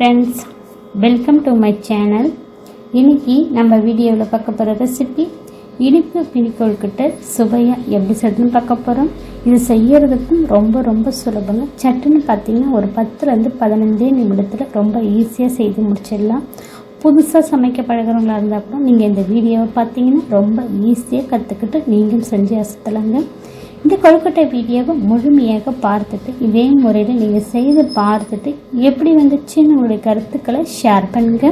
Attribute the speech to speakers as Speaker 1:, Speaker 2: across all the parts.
Speaker 1: Friends welcome to my channel இன்றைக்கி நம்ம வீடியோவில் பார்க்க போகிற ரெசிபி இனிப்பு பிடிக்கொழுக்கிட்ட சுவையாக எப்படி செய்யணும்னு பார்க்க போகிறோம் இது செய்யறதுக்கும் ரொம்ப ரொம்ப சுலபங்க. சட்டுன்னு பார்த்தீங்கன்னா ஒரு பத்துலேருந்து பதினஞ்சே நிமிடத்தில் ரொம்ப ஈஸியாக செய்து முடிச்சிடலாம். புதுசாக சமைக்க பழகிறவங்களா இருந்தால் கூட நீங்கள் இந்த வீடியோவை பார்த்தீங்கன்னா ரொம்ப ஈஸியாக கற்றுக்கிட்டு நீங்களும் செஞ்சு அசத்தலாங்க. இந்த கொழுக்கட்டை வீடியோவை முழுமையாக பார்த்துட்டு இதே முறையில் நீங்கள் செய்து பார்த்துட்டு எப்படி வந்துச்சுன்னு உங்களுடைய கருத்துக்களை ஷேர் பண்ணுங்க.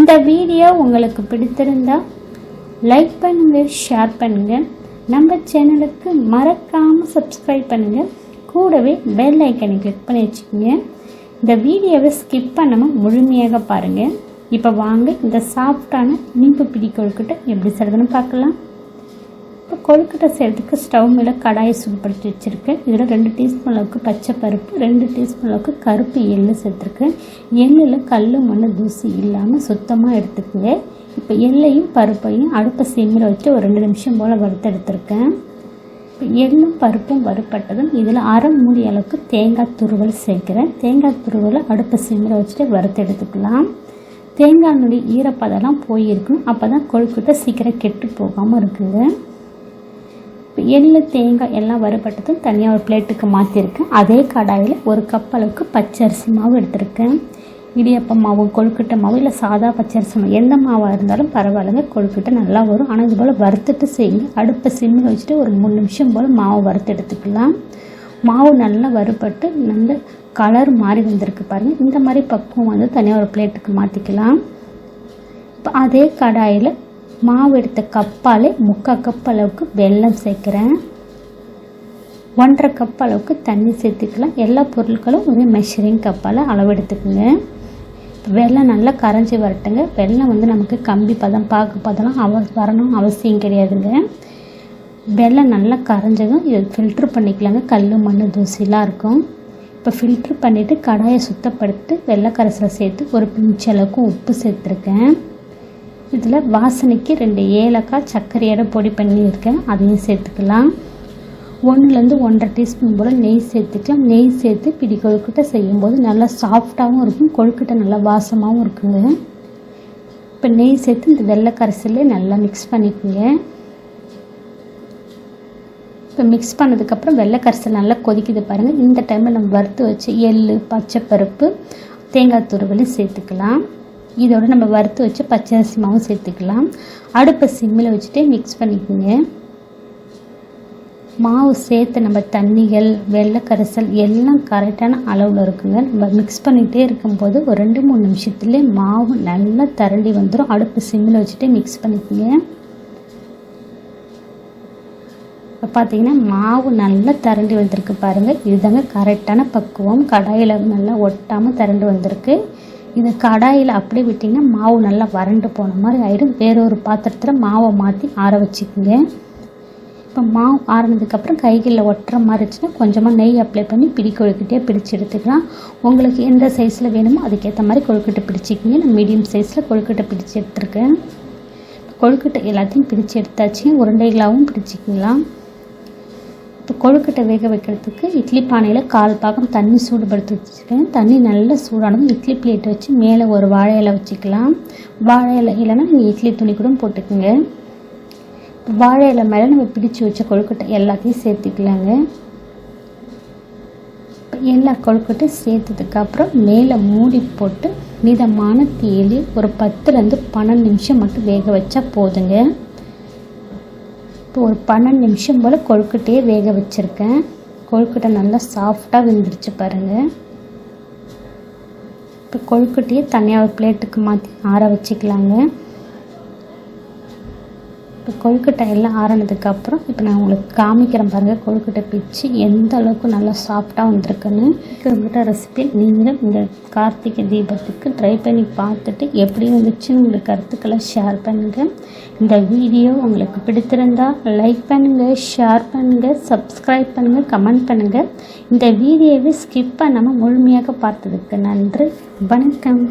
Speaker 1: இந்த வீடியோ உங்களுக்கு பிடித்திருந்தா லைக் பண்ணுங்க ஷேர் பண்ணுங்க. நம்ம சேனலுக்கு மறக்காமல் சப்ஸ்கிரைப் பண்ணுங்க. கூடவே பெல் ஐக்கனை கிளிக் பண்ணி வச்சுக்கோங்க. இந்த வீடியோவை ஸ்கிப் பண்ணாமல் முழுமையாக பாருங்கள் இப்போ வாங்க இந்த சாஃப்டான இனிப்பு பிடி கொழுக்கட்டை எப்படி செய்யறதுன்னு பார்க்கலாம். இப்போ கொழுக்கட்டை செய்கிறதுக்கு ஸ்டவ் மேலே கடாயை சூடுபடுத்தி வச்சுருக்கேன். இதில் ரெண்டு டீஸ்பூன் அளவுக்கு பச்சை பருப்பு ரெண்டு டீஸ்பூன் அளவுக்கு கருப்பு எள்ளு சேர்த்துருக்கேன். எள்ளில் கல் மண் தூசி இல்லாமல் சுத்தமாக எடுத்துக்குவேன். இப்போ எள்ளையும் பருப்பையும் அடுப்பை சிம்மில் வச்சு ஒரு ரெண்டு நிமிஷம் போல் வறுத்து எடுத்திருக்கேன். இப்போ எள்ளும் பருப்பும் வறுப்பட்டதும் இதில் அரை மூடி அளவுக்கு தேங்காய் துருவல் சேர்க்குறேன். தேங்காய் துருவலை அடுப்பை சிம்மில் வச்சுட்டு வறுத்து எடுத்துக்கலாம். தேங்காய் ஈரப்பதெல்லாம் போயிருக்கும். அப்போ தான் கொழுக்கட்டை சீக்கிரம் கெட்டு போகாமல் இருக்குது. எள்ளு தேங்காய் எல்லாம் வறுபட்டதும் தனியாக ஒரு பிளேட்டுக்கு மாற்றிருக்கேன் அதே கடாயில் ஒரு கப் அளவுக்கு பச்சரிசி மாவு எடுத்திருக்கேன். இடியப்ப மாவு கொழுக்கட்டை மாவு இல்லை சாதா பச்சரிசி மாவு எந்த மாவாக இருந்தாலும் பரவாயில்லைங்க கொழுக்கட்டை நல்லா வரும். ஆனால் இது போல் வறுத்துட்டு செய்யுங்க. அடுப்பை சிம்மில் வச்சுட்டு ஒரு மூணு நிமிஷம் போல் மாவு வறுத்து எடுத்துக்கலாம். மாவு நல்லா வறுபட்டு நல்ல கலர் மாறி வந்திருக்கு பாருங்கள் இந்த மாதிரி பக்குவம் வந்து தனியாக ஒரு பிளேட்டுக்கு மாற்றிக்கலாம் இப்போ அதே கடாயில் மாவு எடுத்த கப்பாலே முக்கால் கப் அளவுக்கு வெல்லம் சேர்க்குறேன். ஒன்றரை கப் அளவுக்கு தண்ணி சேர்த்துக்கலாம். எல்லா பொருட்களும் ஒரே மெஷரிங் கப்பால் அளவு எடுத்துக்கோங்க வெள்ளம் நல்லா கரைஞ்சி வரட்டுங்க. வெள்ளம் வந்து நமக்கு கம்பி பதம் பாக்கு பதம்லாம் அவ வரணும் அவசியம் கிடையாதுங்க. வெள்ளம் நல்லா கரைஞ்சதும் இதை ஃபில்ட்ரு பண்ணிக்கலாங்க. கல் மண் தூசிலாம் இருக்கும். இப்போ ஃபில்ட்ரு பண்ணிவிட்டு கடாயை சுத்தப்படுத்தி வெள்ளை கரைசலை சேர்த்து ஒரு பிஞ்ச் அளவுக்கு உப்பு சேர்த்துருக்கேன். இதில் வாசனைக்கு ரெண்டு ஏலக்காய் சர்க்கரையோட பொடி பண்ணியிருக்கேன். அதையும் சேர்த்துக்கலாம். ஒன்றுலேருந்து ஒன்றரை டீஸ்பூன் போல் நெய் சேர்த்துக்கலாம். நெய் சேர்த்து பிடி கொழுக்கட்டை செய்யும்போது நல்லா சாஃப்டாகவும் இருக்கும். கொழுக்கட்டை நல்லா வாசமாகவும் இருக்குங்க. இப்போ நெய் சேர்த்து இந்த வெள்ளை கரைசல்லே நல்லா மிக்ஸ் பண்ணிக்கோங்க. இப்போ மிக்ஸ் பண்ணதுக்கப்புறம் வெள்ளை கரைசல் நல்லா கொதிக்குது பாருங்கள் இந்த டைமில் நம்ம வறுத்து வச்சு எள் பச்சைப்பருப்பு தேங்காய் துருவலையும் சேர்த்துக்கலாம். இதோட நம்ம வறுத்து வச்சு பச்சரிசி மாவும் சேர்த்துக்கலாம். அடுப்பை சிம்மில் வச்சுட்டே மிக்ஸ் பண்ணிக்கோங்க. மாவு சேர்த்து நம்ம தண்ணிகள் வெள்ளை கரைசல் எல்லாம் கரெக்டான அளவில் இருக்குங்க. நம்ம மிக்ஸ் பண்ணிகிட்டே இருக்கும்போது ஒரு ரெண்டு மூணு நிமிஷத்துலேயே மாவு நல்லா தரண்டி வந்துடும் அடுப்பு சிம்மில் வச்சுட்டே மிக்ஸ் பண்ணிக்கோங்க. இப்போ பார்த்தீங்கன்னா மாவு நல்லா திரண்டி வந்திருக்கு பாருங்கள் இதுதாங்க கரெக்டான பக்குவம். கடாயில் நல்லா ஒட்டாமல் திரண்டு வந்திருக்கு. இது கடாயில் அப்படியே விட்டிங்கன்னா மாவு நல்லா வறண்டு போன மாதிரி ஆகிடும் வேறொரு பாத்திரத்தில் மாவை மாற்றி ஆற வச்சுக்கோங்க. இப்போ மாவு ஆறினதுக்கப்புறம் கைகளில் ஒட்டுற மாதிரி இருந்துச்சுன்னா கொஞ்சமாக நெய் அப்ளை பண்ணி பிடி கொழுக்கிட்டே பிடிச்சி எடுத்துக்கலாம். உங்களுக்கு எந்த சைஸில் வேணுமோ அதுக்கேற்ற மாதிரி கொழுக்கட்டை பிடிச்சிக்கிங்க. நான் மீடியம் சைஸில் கொழுக்கட்டை பிடிச்சி எடுத்துருக்கேன். கொழுக்கட்டை எல்லாத்தையும் பிடிச்சி எடுத்தாச்சு. உருண்டைகளாகவும் பிடிச்சிக்கலாம் கொழுக்கட்டை வேக வைக்கிறதுக்கு இட்லி பானையில் கால் பாகம் தண்ணி சூடுபடுத்தி வச்சுருக்கேன். தண்ணி நல்லா சூடானதும் இட்லி பிளேட் வச்சு மேலே ஒரு வாழை இலை வச்சுக்கலாம். வாழை இலை இல்லைன்னா நீங்கள் இட்லி துணி கூட போட்டுக்கோங்க. வாழை இலை மேலே நம்ம பிடிச்சி வச்ச கொழுக்கட்டை எல்லாத்தையும் சேர்த்துக்கலாங்க. எல்லா கொழுக்கட்டையும் சேர்த்ததுக்கப்புறம் மேலே மூடி போட்டு மிதமான தீயிலி ஒரு பத்துலேருந்து பன்னெண்டு நிமிஷம் மட்டும் வேக வச்சா போதுங்க. இப்போ ஒரு பன்னெண்டு நிமிஷம் போல் கொழுக்கட்டையே வேக வச்சுருக்கேன். கொழுக்கட்டை நல்லா சாஃப்டாக வெந்துருச்சு பாருங்கள் இப்போ கொழுக்கட்டையே தனியாக ஒரு பிளேட்டுக்கு மாற்றி ஆற வச்சுக்கலாங்க. இப்போ கொழுக்கட்டை எல்லாம் ஆறினதுக்கப்புறம் இப்போ நான் உங்களுக்கு காமிக்கிறேன் பாருங்கள் கொழுக்கட்டை பிச்சு எந்த அளவுக்கு நல்லா சாஃப்டாக வந்திருக்குன்னு. கொழுக்கட்டை ரெசிபி நீங்களும் இந்த கார்த்திகை தீபத்துக்கு ட்ரை பண்ணி பார்த்துட்டு எப்படி வந்துச்சுன்னு உங்களுக்கு கருத்துக்களை ஷேர் பண்ணுங்கள் இந்த வீடியோ உங்களுக்கு பிடித்திருந்தால் லைக் பண்ணுங்கள் ஷேர் பண்ணுங்கள் சப்ஸ்கிரைப் பண்ணுங்கள் கமெண்ட் பண்ணுங்கள் இந்த வீடியோவை ஸ்கிப் பண்ணாமல் முழுமையாக பார்த்ததுக்கு நன்றி. வணக்கம்.